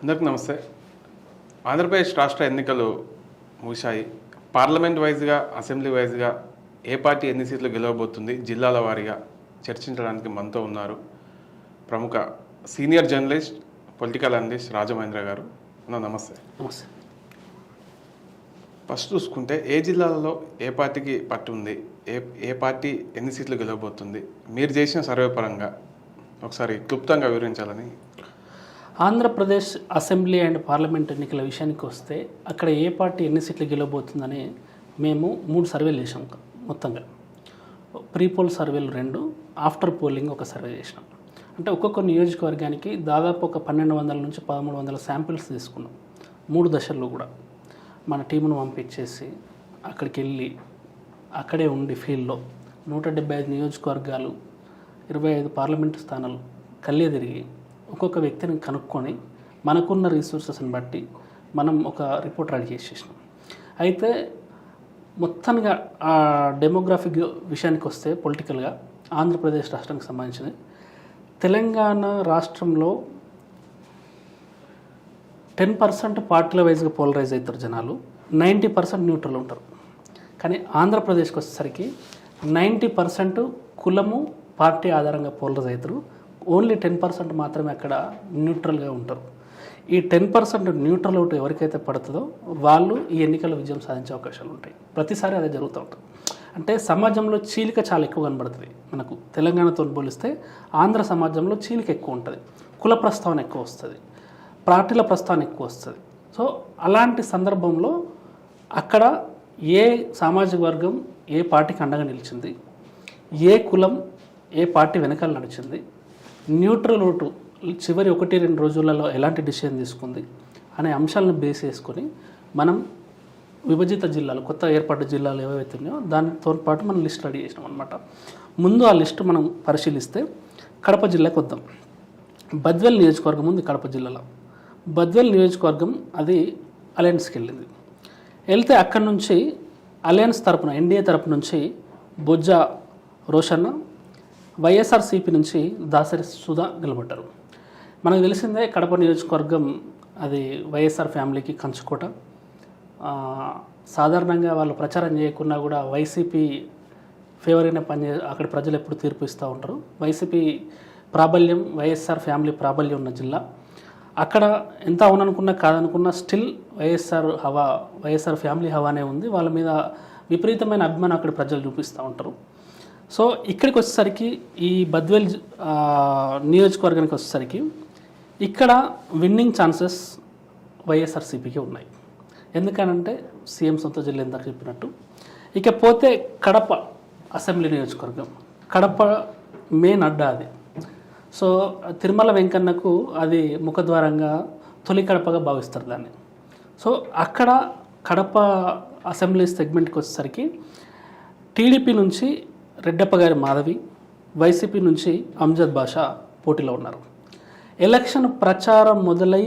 అందరికి నమస్తే. ఆంధ్రప్రదేశ్ రాష్ట్ర ఎన్నికలు ముగిశాయి. పార్లమెంట్ వైజ్గా అసెంబ్లీ వైజ్గా ఏ పార్టీ ఎన్ని సీట్లు గెలవబోతుంది జిల్లాల వారీగా చర్చించడానికి మనతో ఉన్నారు ప్రముఖ senior journalist political analyst Rajamahendra గారు. అన్న నమస్తే. నమస్తే. ఫస్ట్ చూసుకుంటే ఏ జిల్లాలలో ఏ పార్టీకి పట్టు ఉంది ఏ ఏ పార్టీ ఎన్ని సీట్లు గెలవబోతుంది మీరు చేసిన సర్వే పరంగా ఒకసారి క్లుప్తంగా వివరించాలని ఆంధ్రప్రదేశ్ అసెంబ్లీ అండ్ పార్లమెంట్ ఎన్నికల విషయానికి వస్తే అక్కడ ఏ పార్టీ ఎన్ని సీట్లు గెలవబోతుందని మేము మూడు సర్వేలు చేసాం మొత్తంగా. ప్రీ పోల్ సర్వేలు రెండు ఆఫ్టర్ పోలింగ్ ఒక సర్వే చేసినాం. అంటే ఒక్కొక్క నియోజకవర్గానికి దాదాపు ఒక పన్నెండు వందల నుంచి పదమూడు వందల శాంపిల్స్ తీసుకున్నాం. మూడు దశల్లో కూడా. మన టీమును పంపించేసి అక్కడికి వెళ్ళి అక్కడే ఉండి ఫీల్డ్లో నూట డెబ్బై ఐదు నియోజకవర్గాలు ఇరవై ఐదు పార్లమెంటు స్థానాలు కళ్ళే తిరిగి ఒక్కొక్క వ్యక్తిని కనుక్కొని మనకున్న రీసోర్సెస్ని బట్టి మనం ఒక రిపోర్ట్ రెడీ చేసేసినాం. అయితే మొత్తంగా ఆ డెమోగ్రాఫిక్ విషయానికి వస్తే పొలిటికల్గా ఆంధ్రప్రదేశ్ రాష్ట్రానికి సంబంధించింది తెలంగాణ రాష్ట్రంలో టెన్ పర్సెంట్ పార్టీల వైజ్గా పోలరైజ్ అవుతారు జనాలు. నైంటీ పర్సెంట్ న్యూట్రల్ ఉంటారు. కానీ ఆంధ్రప్రదేశ్కి వచ్చేసరికి నైంటీ పర్సెంట్ కులము పార్టీ ఆధారంగా పోలరైజ్ అవుతారు. ఓన్లీ టెన్ పర్సెంట్ మాత్రమే అక్కడ న్యూట్రల్గా ఉంటారు. ఈ టెన్ పర్సెంట్ న్యూట్రల్ ఓటు ఎవరికైతే పడుతుందో వాళ్ళు ఈ ఎన్నికల్లో విజయం సాధించే అవకాశాలు ఉంటాయి. ప్రతిసారి అదే జరుగుతూ ఉంటుంది. అంటే సమాజంలో చీలిక చాలా ఎక్కువ కనబడుతుంది మనకు. తెలంగాణతో పోలిస్తే ఆంధ్ర సమాజంలో చీలిక ఎక్కువ ఉంటుంది. కుల ప్రస్తావన ఎక్కువ వస్తుంది. పార్టీల ప్రస్తావన ఎక్కువ వస్తుంది. సో అలాంటి సందర్భంలో అక్కడ ఏ సామాజిక వర్గం ఏ పార్టీకి అండగా నిలిచింది? ఏ కులం ఏ పార్టీ వెనకాల నడిచింది? న్యూట్రల్ ఓటు చివరి ఒకటి రెండు రోజులలో ఎలాంటి డిసిషన్ తీసుకుంది అనే అంశాలను బేస్ చేసుకొని మనం విభజిత జిల్లాలు కొత్త ఏర్పడ్డ జిల్లాలు ఏవైతే ఉన్నాయో దానితో పాటు మనం లిస్ట్ రెడీ చేసినాం అనమాట ముందు ఆ లిస్ట్ మనం పరిశీలిస్తే కడప జిల్లాకు వద్దాం. బద్వెల్ నియోజకవర్గం ఉంది కడప జిల్లాలో. బద్వెల్ నియోజకవర్గం అది అలయన్స్కి వెళ్ళింది. వెళ్తే అక్కడి నుంచి అలయన్స్ తరపున ఎన్డీఏ తరపు నుంచి బొజ్జ రోషన్న వైఎస్ఆర్సీపీ నుంచి దాసరి సుధా నిలబడ్డారు. మనకు తెలిసిందే కడప నియోజకవర్గం అది వైఎస్ఆర్ ఫ్యామిలీకి కంచుకోట. సాధారణంగా వాళ్ళు ప్రచారం చేయకున్నా కూడా వైసీపీ ఫేవర్గానే పనిచే అక్కడ ప్రజలు ఎప్పుడు తీర్పు ఇస్తూ ఉంటారు. వైసీపీ ప్రాబల్యం వైఎస్ఆర్ ఫ్యామిలీ ప్రాబల్యం ఉన్న జిల్లా. అక్కడ ఎంత అవుననుకున్నా కాదనుకున్నా స్టిల్ వైఎస్ఆర్ హవా వైఎస్ఆర్ ఫ్యామిలీ హవానే ఉంది. వాళ్ళ మీద విపరీతమైన అభిమానం అక్కడ ప్రజలు చూపిస్తూ ఉంటారు. సో ఇక్కడికి వచ్చేసరికి ఈ బద్వేల్ జి- నియోజకవర్గానికి వచ్చేసరికి ఇక్కడ విన్నింగ్ ఛాన్సెస్ వైఎస్ఆర్సీపీకి ఉన్నాయి. ఎందుకనంటే సీఎం సొంత జిల్లా ఇందాక చెప్పినట్టు. ఇకపోతే కడప అసెంబ్లీ నియోజకవర్గం. కడప మెయిన్ అడ్డా అది. సో తిరుమల వెంకన్నకు అది ముఖద్వారంగా తొలి కడపగా భావిస్తారు దాన్ని. సో అక్కడ కడప అసెంబ్లీ సెగ్మెంట్కి వచ్చేసరికి టీడీపీ నుంచి రెడ్డప్ప గారి మాధవి వైసీపీ నుంచి అంజద్ బాషా పోటీలో ఉన్నారు. ఎలక్షన్ ప్రచారం మొదలై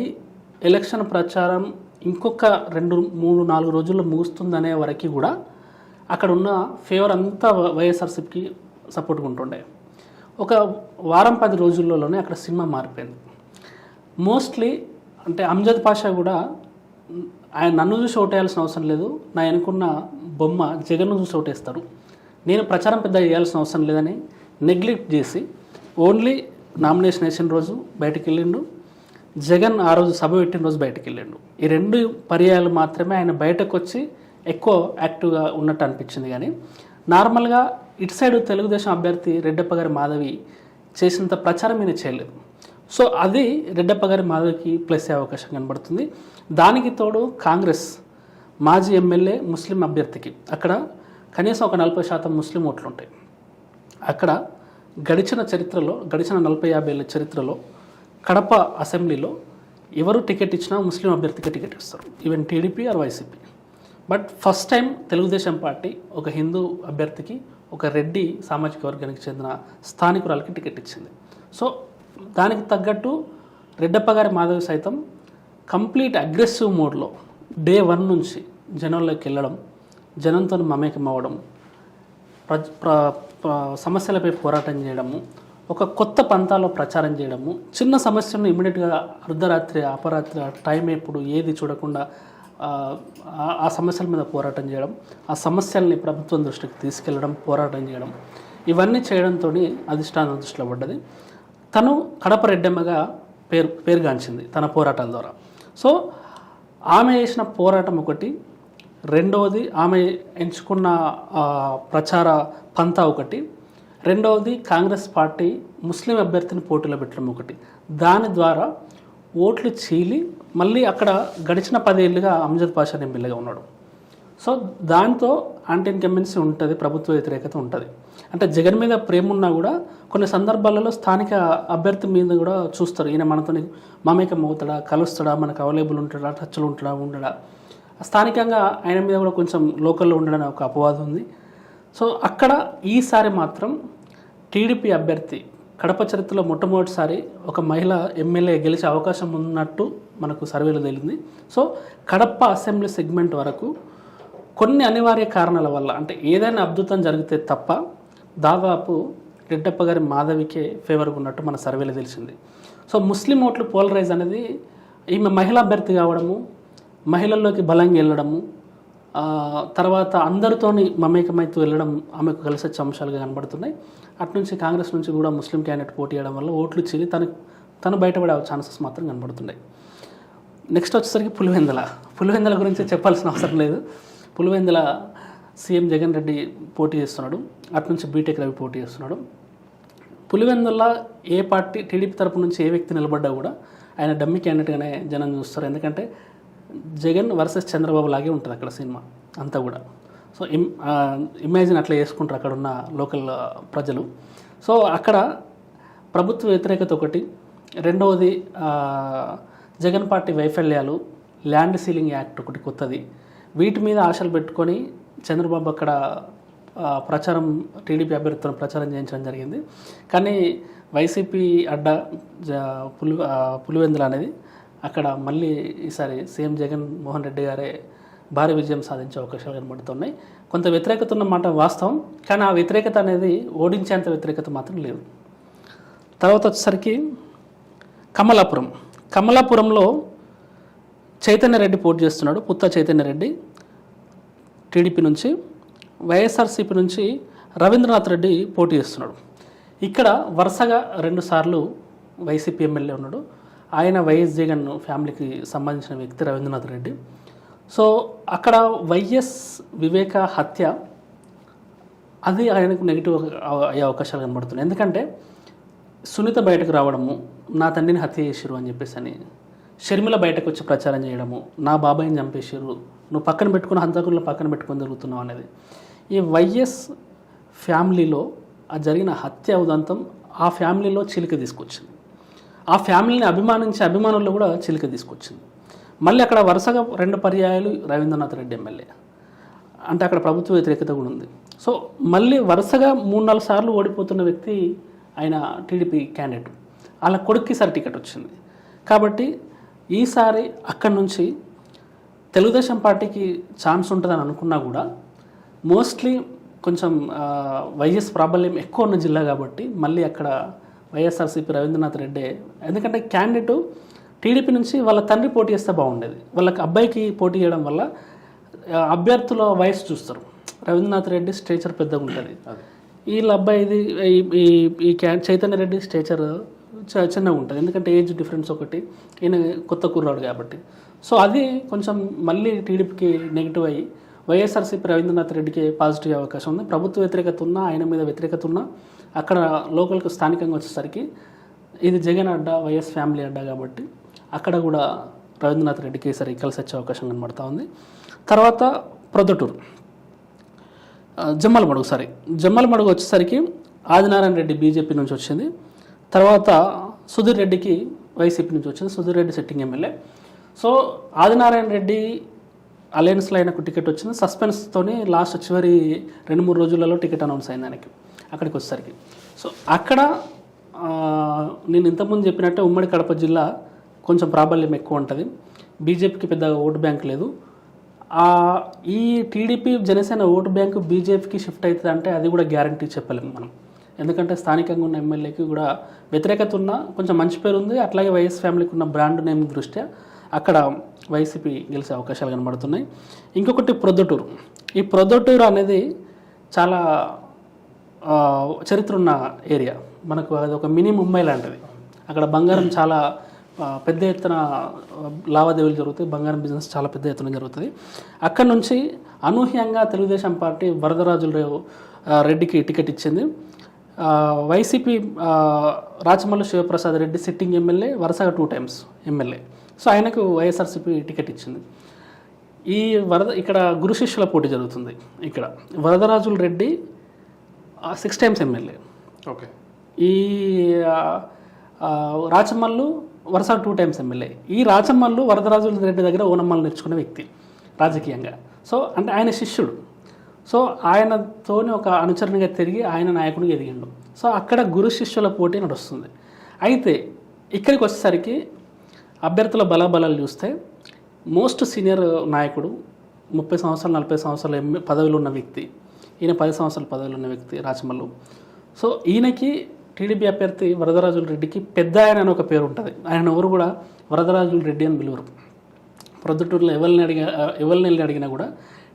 ఎలక్షన్ ప్రచారం ఇంకొక రెండు మూడు నాలుగు రోజుల్లో ముగుస్తుందనే వరకు కూడా అక్కడ ఉన్న ఫేవర్ అంతా వైఎస్ఆర్సీపీకి సపోర్ట్గా ఉంటుండే. ఒక వారం పది రోజుల్లోనే అక్కడ సినిమా మారిపోయింది. మోస్ట్లీ అంటే అమ్జద్ పాషా కూడా ఆయన నన్ను చూసి ఓటేయాల్సిన అవసరం లేదు నా వెనుకున్న బొమ్మ జగన్ను చూసి ఓటేస్తారు. నేను ప్రచారం పెద్ద చేయాల్సిన అవసరం లేదని నెగ్లెక్ట్ చేసి ఓన్లీ నామినేషన్ వేసిన రోజు బయటికి వెళ్ళిండు. జగన్ ఆ రోజు సభ పెట్టిన రోజు బయటికి వెళ్ళిండు. ఈ రెండు పర్యాయాలు మాత్రమే ఆయన బయటకు వచ్చి ఎక్కువ యాక్టివ్గా ఉన్నట్టు అనిపించింది కానీ నార్మల్గా ఇటు సైడ్ తెలుగుదేశం అభ్యర్థి రెడ్డప్ప గారి మాధవి చేసినంత ప్రచారం ఈయన చేయలేదు. సో అది రెడ్డప్ప గారి మాధవికి ప్లస్ అయ్యే అవకాశం కనబడుతుంది. దానికి తోడు కాంగ్రెస్ మాజీ ఎమ్మెల్యే ముస్లిం అభ్యర్థికి. అక్కడ కనీసం ఒక నలభై శాతం ముస్లిం ఓట్లు ఉంటాయి అక్కడ గడిచిన చరిత్రలో గడిచిన నలభై యాభై ఏళ్ళ చరిత్రలో కడప అసెంబ్లీలో ఎవరు టికెట్ ఇచ్చినా ముస్లిం అభ్యర్థికి టికెట్ ఇస్తారు. Even TDP or YCP. But first time Telugudesam party ఒక హిందూ అభ్యర్థికి ఒక రెడ్డి సామాజిక వర్గానికి చెందిన స్థానికురాలకి టికెట్ ఇచ్చింది. సో దానికి తగ్గట్టు రెడ్డప్ప గారి మాధవి సైతం కంప్లీట్ అగ్రెసివ్ మోడ్లో డే వన్ నుంచి జనంలోకి వెళ్ళడం జనంతో మమేకం అవ్వడం ప్ర సమస్యలపై పోరాటం చేయడము ఒక కొత్త పంతాలో ప్రచారం చేయడము చిన్న సమస్యను ఇమీడియట్గా అర్ధరాత్రి అపరాత్రి టైం ఎప్పుడు ఏది చూడకుండా ఆ, ఆ సమస్యల మీద పోరాటం చేయడం ఆ సమస్యల్ని ప్రభుత్వం దృష్టికి తీసుకెళ్ళడం పోరాటం చేయడం ఇవన్నీ చేయడంతో అధిష్టానం దృష్టిలో పడ్డది. తను కడప రెడ్డమ్మగా పేరు పేరుగాంచింది తన పోరాటాల ద్వారా. సో ఆమె చేసిన పోరాటం ఒకటి రెండవది ఆమె ఎంచుకున్న ప్రచార పంతా ఒకటి. రెండవది కాంగ్రెస్ పార్టీ ముస్లిం అభ్యర్థిని పోటీలో పెట్టడం ఒకటి. దాని ద్వారా ఓట్లు చీలి మళ్ళీ అక్కడ గడిచిన పదేళ్ళుగా అమ్జద్ పాషా ఎమ్మెల్యేగా ఉన్నాడు. సో దాంతో యాంటీ ఇన్కంబెన్సీ ఉంటుంది ప్రభుత్వ వ్యతిరేకత ఉంటుంది. అంటే జగన్ మీద ప్రేమ ఉన్నా కూడా కొన్ని సందర్భాలలో స్థానిక అభ్యర్థి మీద కూడా చూస్తారు. ఈయన మనతో మామేకం అవుతాడా కలుస్తాడా మనకు అవైలబుల్ ఉంటాడా టచ్లు ఉంటాడా ఉండడా. స్థానికంగా ఆయన మీద కూడా కొంచెం లోకల్లో ఉండడం ఒక అపవాదం ఉంది. సో అక్కడ ఈసారి మాత్రం టీడీపీ అభ్యర్థి కడప చరిత్రలో మొట్టమొదటిసారి ఒక మహిళ ఎమ్మెల్యే గెలిచే అవకాశం ఉన్నట్టు మనకు సర్వేలో తేలింది. సో కడప అసెంబ్లీ సెగ్మెంట్ వరకు కొన్ని అనివార్య కారణాల వల్ల అంటే ఏదైనా అద్భుతం జరిగితే తప్ప దాదాపు రెడ్డప్ప గారి మాధవికే ఫేవర్గా ఉన్నట్టు మన సర్వేలో తెలిసింది. సో ముస్లిం ఓట్లు పోలరైజ్ అనేది ఈమె మహిళా అభ్యర్థి కావడము మహిళల్లోకి బలంగా వెళ్ళడము తర్వాత అందరితోని మమేకమైతూ వెళ్ళడం ఆమెకు కలిసి వచ్చే అంశాలుగా కనబడుతున్నాయి. అట్నుంచి కాంగ్రెస్ నుంచి కూడా ముస్లిం క్యాండిడేట్ పోటీ చేయడం వల్ల ఓట్లు చిరి తను తను బయటపడే ఛాన్సెస్ మాత్రం కనబడుతున్నాయి. నెక్స్ట్ వచ్చేసరికి పులివెందల. పులివెందల గురించి చెప్పాల్సిన అవసరం లేదు. పులివెందల సీఎం జగన్ రెడ్డి పోటీ చేస్తున్నాడు. అటు నుంచి బీటెక్ రవి పోటీ చేస్తున్నాడు. పులివెందుల ఏ పార్టీ టీడీపీ తరపు నుంచి ఏ వ్యక్తి నిలబడ్డా కూడా ఆయన డమ్మి క్యాండిడేట్గానే జనం చూస్తారు. ఎందుకంటే జగన్ వర్సెస్ చంద్రబాబు లాగే ఉంటుంది అక్కడ సినిమా అంతా కూడా. సో ఇమ్ ఇమాజిన్ అట్లా చేసుకుంటారు అక్కడ ఉన్న లోకల్ ప్రజలు. సో అక్కడ ప్రభుత్వ వ్యతిరేకత ఒకటి రెండవది జగన్ పార్టీ వైఫల్యాలు ల్యాండ్ సీలింగ్ యాక్ట్ ఒకటి కొత్తది. వీటి మీద ఆశలు పెట్టుకొని చంద్రబాబు అక్కడ ప్రచారం టీడీపీ అభ్యర్థులను ప్రచారం చేయించడం జరిగింది. కానీ వైసీపీ అడ్డ జ పులి పులివెందులు పులివెందుల అనేది అక్కడ మళ్ళీ ఈసారి సీఎం జగన్ మోహన్ రెడ్డి గారే భారీ విజయం సాధించే అవకాశాలు కనబడుతున్నాయి. కొంత వ్యతిరేకత ఉన్న మాట వాస్తవం కానీ ఆ వ్యతిరేకత అనేది ఓడించేంత వ్యతిరేకత మాత్రం లేదు. తర్వాత వచ్చేసరికి కమలాపురం. కమలాపురంలో చైతన్య రెడ్డి పోటీ చేస్తున్నాడు పుత్త చైతన్య రెడ్డి. టీడీపీ నుంచి వైఎస్ఆర్సీపీ నుంచి రవీంద్రనాథ్ రెడ్డి పోటీ చేస్తున్నాడు. ఇక్కడ వరుసగా రెండుసార్లు వైసీపీ ఎమ్మెల్యే ఉన్నాడు. ఆయన వైఎస్ జగన్ ఫ్యామిలీకి సంబంధించిన వ్యక్తి రవీంద్రనాథ్ రెడ్డి. సో అక్కడ వైఎస్ వివేక హత్య అది ఆయనకు నెగిటివ్ అయ్యే అవకాశాలు కనబడుతున్నాయి. ఎందుకంటే సునీత బయటకు రావడము నా తండ్రిని హత్య చేసిరు అని చెప్పేసి అని షర్మిల బయటకు వచ్చి ప్రచారం చేయడము నా బాబాయిని చంపేసిరు నువ్వు పక్కన పెట్టుకుని హంతకులను పక్కన పెట్టుకొని తిరుగుతున్నావు అనేది. ఈ వైఎస్ ఫ్యామిలీలో ఆ జరిగిన హత్య ఉదంతం ఆ ఫ్యామిలీలో చిలిక తీసుకొచ్చింది. ఆ ఫ్యామిలీని అభిమానించే అభిమానుల్లో కూడా చిలిక తీసుకొచ్చింది. మళ్ళీ అక్కడ వరుసగా రెండు పర్యాయాలు రవీంద్రనాథ్ రెడ్డి ఎమ్మెల్యే. అంటే అక్కడ ప్రభుత్వ వ్యతిరేకత కూడా ఉంది. సో మళ్ళీ వరుసగా మూడు నాలుగు సార్లు ఓడిపోతున్న వ్యక్తి ఆయన టీడీపీ క్యాండిడేట్. వాళ్ళ కొడుక్కి సార్ టికెట్ వచ్చింది. కాబట్టి ఈసారి అక్కడి నుంచి తెలుగుదేశం పార్టీకి ఛాన్స్ ఉంటుందని అనుకున్నా కూడా మోస్ట్లీ కొంచెం వైఎస్ ప్రాబల్యం ఎక్కువ ఉన్న జిల్లా కాబట్టి మళ్ళీ అక్కడ వైఎస్ఆర్సీపీ రవీంద్రనాథ్ రెడ్డి. ఎందుకంటే క్యాండిడేట్ టీడీపీ నుంచి వాళ్ళ తండ్రి పోటీ చేస్తే బాగుండేది. వాళ్ళకి అబ్బాయికి పోటీ చేయడం వల్ల అభ్యర్థుల వయసు చూస్తారు. రవీంద్రనాథ్ రెడ్డి స్టేచర్ పెద్దగా ఉంటుంది. వీళ్ళ అబ్బాయిది ఈ- ఈ చైతన్య రెడ్డి స్టేచర్ చిన్నగా ఉంటుంది. ఎందుకంటే ఏజ్ డిఫరెన్స్ ఒకటి. ఈయన కొత్త కుర్రాడు కాబట్టి. సో అది కొంచెం మళ్ళీ టీడీపీకి నెగిటివ్ అయ్యి వైఎస్ఆర్సీపీ రవీంద్రనాథ్ రెడ్డికి పాజిటివ్ అవకాశం ఉంది. ప్రభుత్వ వ్యతిరేకత ఉన్నా ఆయన మీద వ్యతిరేకత ఉన్నా అక్కడ లోకల్కి స్థానికంగా వచ్చేసరికి ఇది జగన్ అడ్డా వైఎస్ ఫ్యామిలీ అడ్డా కాబట్టి అక్కడ కూడా రవీంద్రనాథ్ రెడ్డికి ఈసారి కలిసి వచ్చే అవకాశం కనబడతా ఉంది. తర్వాత ప్రొద్దుటూరు. జమ్మల మడుగు సారీ జమ్మలమడుగు వచ్చేసరికి ఆదినారాయణ రెడ్డి బీజేపీ నుంచి వచ్చింది. తర్వాత సుధీర్ రెడ్డికి వైసీపీ నుంచి వచ్చింది. Sudheer Reddy sitting MLA. So Adinarayana Reddy అలయన్స్లో ఆయనకు టికెట్ వచ్చింది. సస్పెన్స్తోని లాస్ట్ చివరి రెండు మూడు రోజులలో టికెట్ అనౌన్స్ అయింది ఆయనకి. అక్కడికి వచ్చేసరికి. సో అక్కడ నేను ఇంతకుముందు చెప్పినట్టే ఉమ్మడి కడప జిల్లా కొంచెం ప్రాబల్యం ఎక్కువ ఉంటుంది. బీజేపీకి పెద్దగా ఓటు బ్యాంక్ లేదు. ఈ టీడీపీ జనసేన ఓటు బ్యాంకు బీజేపీకి షిఫ్ట్ అవుతుంది అంటే అది కూడా గ్యారంటీ చెప్పలేము మనం. ఎందుకంటే స్థానికంగా ఉన్న ఎమ్మెల్యేకి కూడా వ్యతిరేకత ఉన్న కొంచెం మంచి పేరు ఉంది. అట్లాగే వైఎస్ ఫ్యామిలీకి ఉన్న బ్రాండ్ నేమ్ దృష్ట్యా అక్కడ వైసీపీ గెలిచే అవకాశాలు కనబడుతున్నాయి. ఇంకొకటి ప్రొద్దుటూరు. ఈ ప్రొద్దుటూరు అనేది చాలా చరిత్ర ఉన్న ఏరియా. మనకు అది ఒక మినీ ముంబై లాంటిది. అక్కడ బంగారం చాలా పెద్ద ఎత్తున లావాదేవీలు జరుగుతాయి. బంగారం బిజినెస్ చాలా పెద్ద ఎత్తున జరుగుతుంది. అక్కడ నుంచి అనూహ్యంగా తెలుగుదేశం పార్టీ వరదరాజుల రేవు- రెడ్డికి టికెట్ ఇచ్చింది. YCP Rachamalli Sivaprasad Reddy sitting MLA వరుసగా టూ టైమ్స్ ఎమ్మెల్యే. సో ఆయనకు వైఎస్ఆర్సీపీ టికెట్ ఇచ్చింది. ఈ వరద ఇక్కడ గురు శిష్యుల పోటీ జరుగుతుంది. ఇక్కడ Varadarajula Reddy six times MLA. Okay. ఈ రాచమల్లు వరుస టూ టైమ్స్ ఎమ్మెల్యే. ఈ రాచమల్లు వరదరాజుల రెడ్డి దగ్గర ఓనమ్మలు నేర్చుకున్న వ్యక్తి రాజకీయంగా. సో అంటే ఆయన శిష్యుడు. సో ఆయనతోని ఒక అనుచరునిగా తిరిగి ఆయన నాయకుడిగా ఎదిగిండు. సో అక్కడ గురు శిష్యుల పోటీ నడుస్తుంది. అయితే ఇక్కడికి వచ్చేసరికి అభ్యర్థుల బలాబలాలు చూస్తే మోస్ట్ సీనియర్ నాయకుడు ముప్పై సంవత్సరాలు నలభై సంవత్సరాలు ఎమ్మె పదవిలో ఉన్న వ్యక్తి ఈయన పది సంవత్సరాల పదవిలో ఉన్న వ్యక్తి రాచమల్లు సో ఈయనకి టీడీపీ అభ్యర్థి వరదరాజుల రెడ్డికి పెద్ద ఆయన అని ఒక పేరు ఉంటుంది. ఆయన ఎవరు కూడా వరదరాజుల రెడ్డి అని పిలువరు. ప్రొద్దుటూరులో ఎవరిని అడిగా ఎవరిని వెళ్ళి అడిగినా కూడా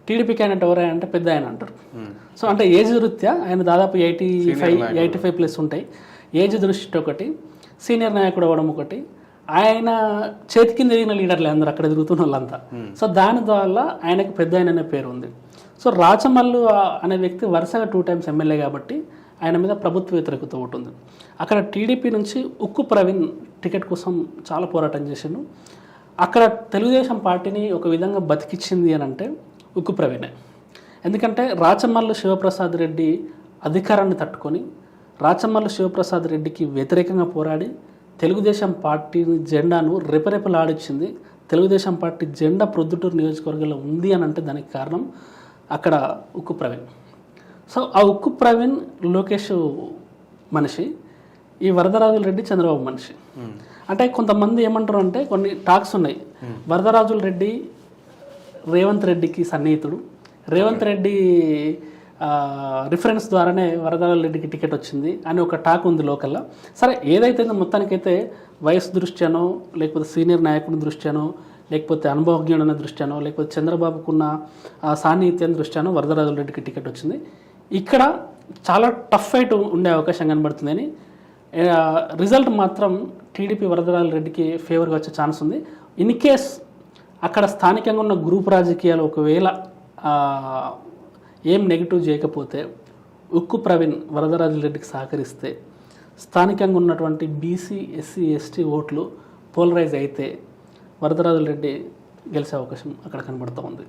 టీడీపీ క్యాండిడేట్ ఎవరైనా అంటే పెద్ద ఆయన అంటారు. సో అంటే ఏజ్ రీత్యా ఆయన దాదాపు eighty five eighty five plus ఉంటాయి. ఏజ్ దృష్టి ఒకటి. సీనియర్ నాయకుడు అవ్వడం ఒకటి. ఆయన చేతి కింద ఎదిగిన లీడర్లే అందరు అక్కడ తిరుగుతున్న వాళ్ళంతా. సో దాని ద్వారా ఆయనకు పెద్ద ఆయన అనే పేరు ఉంది. సో రాచమల్లు అనే వ్యక్తి వరుసగా టూ టైమ్స్ ఎమ్మెల్యే కాబట్టి ఆయన మీద ప్రభుత్వ వ్యతిరేకత ఉంటుంది అక్కడ టీడీపీ నుంచి ఉక్కు ప్రవీణ్ టికెట్ కోసం చాలా పోరాటం చేసిండు. అక్కడ తెలుగుదేశం పార్టీని ఒక విధంగా బతికిచ్చింది అని అంటే ఉక్కు ప్రవీణే. ఎందుకంటే రాచమల్లు శివప్రసాద్ రెడ్డి అధికారాన్ని తట్టుకొని రాచమల్లు శివప్రసాద్ రెడ్డికి వ్యతిరేకంగా పోరాడి తెలుగుదేశం పార్టీ జెండాను రెపరెపలాడించింది. తెలుగుదేశం పార్టీ జెండా ప్రొద్దుటూరు నియోజకవర్గంలో ఉంది అని అంటే దానికి కారణం అక్కడ ఉక్కు ప్రవీణ్. సో ఆ ఉక్కు ప్రవీణ్ లోకేష్ మనిషి ఈ వరదరాజుల రెడ్డి చంద్రబాబు మనిషి. అంటే కొంతమంది ఏమంటారు అంటే కొన్ని టాక్స్ ఉన్నాయి. వరదరాజుల రెడ్డి రేవంత్ రెడ్డికి సన్నిహితుడు. రేవంత్ రెడ్డి రిఫరెన్స్ ద్వారానే వరదరాజుల రెడ్డికి టికెట్ వచ్చింది అని ఒక టాక్ ఉంది లోకల్లో. సరే ఏదైతే మొత్తానికైతే వయసు దృష్ట్యానో లేకపోతే సీనియర్ నాయకుని దృష్ట్యానో లేకపోతే అనుభవజ్ఞుడైన దృష్ట్యానో లేకపోతే చంద్రబాబుకున్న ఆ సాన్నిహిత్యం దృష్ట్యానో వరదరాజుల రెడ్డికి టికెట్ వచ్చింది. ఇక్కడ చాలా టఫ్ ఫైట్ ఉండే అవకాశం కనబడుతుందని రిజల్ట్ మాత్రం టీడీపీ వరదరాజుల రెడ్డికి ఫేవర్గా వచ్చే ఛాన్స్ ఉంది. ఇన్ కేస్ అక్కడ స్థానికంగా ఉన్న గ్రూప్ రాజకీయాలు ఒకవేళ ఏం నెగిటివ్ చేయకపోతే ఉక్కు ప్రవీణ్ వరదరాజుల రెడ్డికి సహకరిస్తే స్థానికంగా ఉన్నటువంటి బీసీ ఎస్సీ ఎస్టీ ఓట్లు పోలరైజ్ అయితే వరదరాజుల రెడ్డి గెలిచే అవకాశం అక్కడ కనబడుతూ ఉంది.